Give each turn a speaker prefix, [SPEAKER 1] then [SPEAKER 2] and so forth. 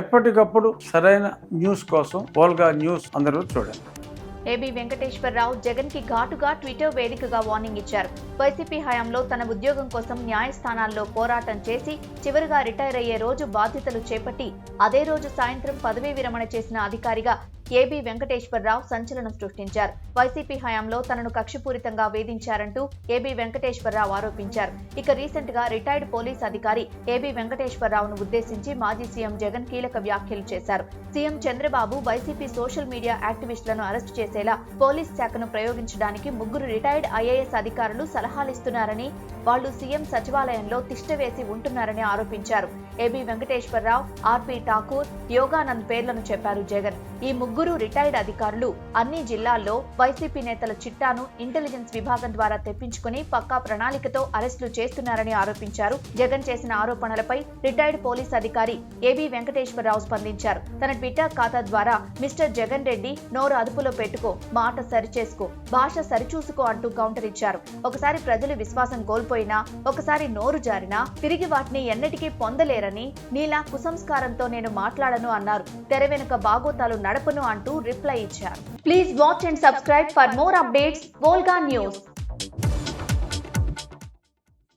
[SPEAKER 1] ఎప్పటికప్పుడు సరైన న్యూస్ కోసం ఓల్గా న్యూస్ అందరూ చూడండి.
[SPEAKER 2] ఏబీ వెంకటేశ్వరరావు జగన్కి ఘాటుగా ట్విట్టర్ వేదికగా వార్నింగ్ ఇచ్చారు. వైసీపీ హయాంలో తన ఉద్యోగం కోసం న్యాయస్థానాల్లో పోరాటం చేసి చివరిగా రిటైర్ అయ్యే రోజు బాధ్యతలు చేపట్టి అదే రోజు సాయంత్రం పదవీ విరమణ చేసిన అధికారిగా ఏబీ వెంకటేశ్వరరావు సంచలనం సృష్టించారు. వైసీపీ హయాంలో తనను కక్షపూరితంగా వేధించారంటూ ఏబీ వెంకటేశ్వరరావు ఆరోపించారు. ఇక రీసెంట్గా రిటైర్డ్ పోలీస్ అధికారి ఏబీ వెంకటేశ్వరరావును ఉద్దేశించి మాజీ సీఎం జగన్ కీలక వ్యాఖ్యలు చేశారు. CM Chandrababu YCP social media యాక్టివిస్టులను arrest చేసేలా పోలీస్ శాఖను ప్రయోగించడానికి ముగ్గురు రిటైర్డ్ ఐఏఎస్ అధికారులు సలహాలిస్తున్నారని వాళ్ళు సీఎం సచివాలయంలో తిష్టవేసి ఉంటున్నారని ఆరోపించారు. ఏబీ వెంకటేశ్వరరావు ఆర్పి ఠాకూర్ యోగానంద్ పేర్లను చెప్పారు జగన్. ఈ ముగ్గురు రిటైర్డ్ అధికారులు అన్ని జిల్లాల్లో వైసీపీ నేతల చిట్టాను ఇంటెలిజెన్స్ విభాగం ద్వారా తెప్పించుకుని పక్కా ప్రణాళికతో అరెస్టులు చేస్తున్నారని ఆరోపించారు. జగన్ చేసిన ఆరోపణలపై రిటైర్డ్ పోలీస్ అధికారి ఏబీ వెంకటేశ్వరరావు స్పందించారు. తన ట్విట్టర్ ఖాతా ద్వారా మిస్టర్ జగన్ రెడ్డి నోరు అదుపులో పెట్టుకో మాట సరిచేసుకో భాష సరిచూసుకో అంటూ కౌంటర్ ఇచ్చారు. ఒకసారి ప్రజలు విశ్వాసం కోల్పోయినా ఒకసారి నోరు జారినా తిరిగి వాటిని ఎన్నటికీ పొందలేరని నీలా కుసంస్కారంతో నేను మాట్లాడను అన్నారు. తెర వెనుక బాగోతాలు నడపను అంటూ రిప్లై ఇచ్చారు. Please watch and subscribe for more updates Volga news